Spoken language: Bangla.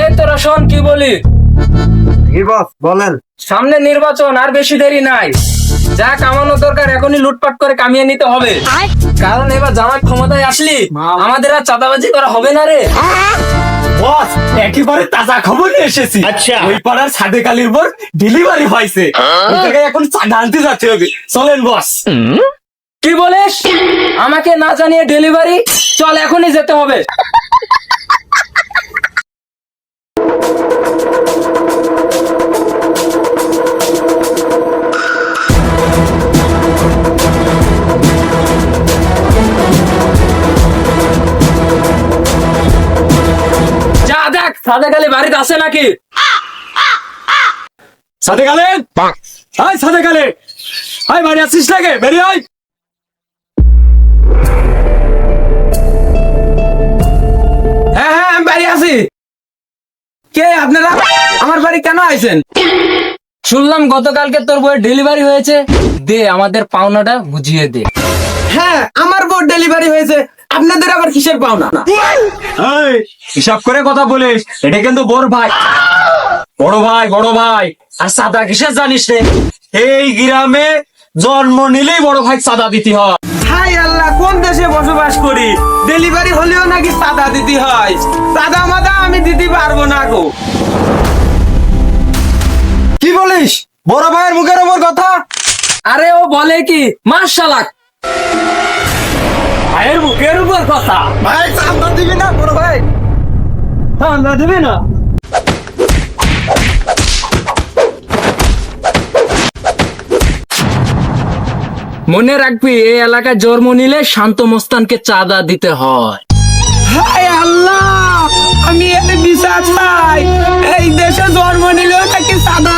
এই তোরা শোন কি বলি? বস বলেন। সামনে নির্বাচন আর বেশি দেরি নাই। যা কামানো দরকার এখনই লুটপাট করে কামিয়ে নিতে হবে। কারণ এবার জামাত ক্ষমতায় আসলি আমাদের আর চাঁদাবাজি করা হবে না রে। বস একেবারে তাজা খবর নিয়ে এসেছি। আচ্ছা। ওই পাড়ার সাদে কালির পর ডেলিভারি হয়েছে এখন চাঁদা আনতে যাচ্ছে হবে। চলেন বস। কি বলিস? আমাকে না জানিয়ে ডেলিভারি চল এখনই যেতে হবে। যা দেখ সাদা কালি বাড়িতে আসে নাকি? সাদে কালে হাই সাদে কালে হাই বাড়ি আসিস নাকি? বেরিয়ে আয়। হ্যাঁ হ্যাঁ আমি বাড়ি আছি। কে আপনারা? আমার বাড়ি কেন আইছেন? শুনলাম গতকালকে তোর বইয়ের ডেলিভারি হয়েছে। দে আমাদের পাওনাটা বুঝিয়ে দে। হ্যাঁ আমার বই ডেলিভারি হয়েছে। আপনাদের আবার কিসের পাওনা? এই, হিসাব করে কথা বলিস। এটা কিন্তু বড় ভাই। বড় ভাই বড় ভাই। আর সাদা কিসের জানিস রে? এই গ্রামে জন্ম নিলেই বড় ভাই সাদা দিতে হয়। হাই আল্লাহ কোন দেশে বসবাস করি? ডেলিভারি হলেও নাকি সাদা দিতে হয়। সাদা মাদা আমি দিতে পারব না গো। কি বলিস? বড় ভাইয়ের মুখের ওপর কথা? আরে ও বলে কি মার্শালাক ভাইয়ের মুখের উপর কথা? ভাই চান্দা দিবি না বড় ভাই? ঠান্ডা দেবে না? মনে রাখবি এই এলাকায় জন্ম নিলে শান্ত মোস্তানকে চাঁদা দিতে হয়। হায় আল্লাহ আমি এতে বিশ্বাস পাই। এই দেশে জন্ম নিলেও নাকি চাঁদা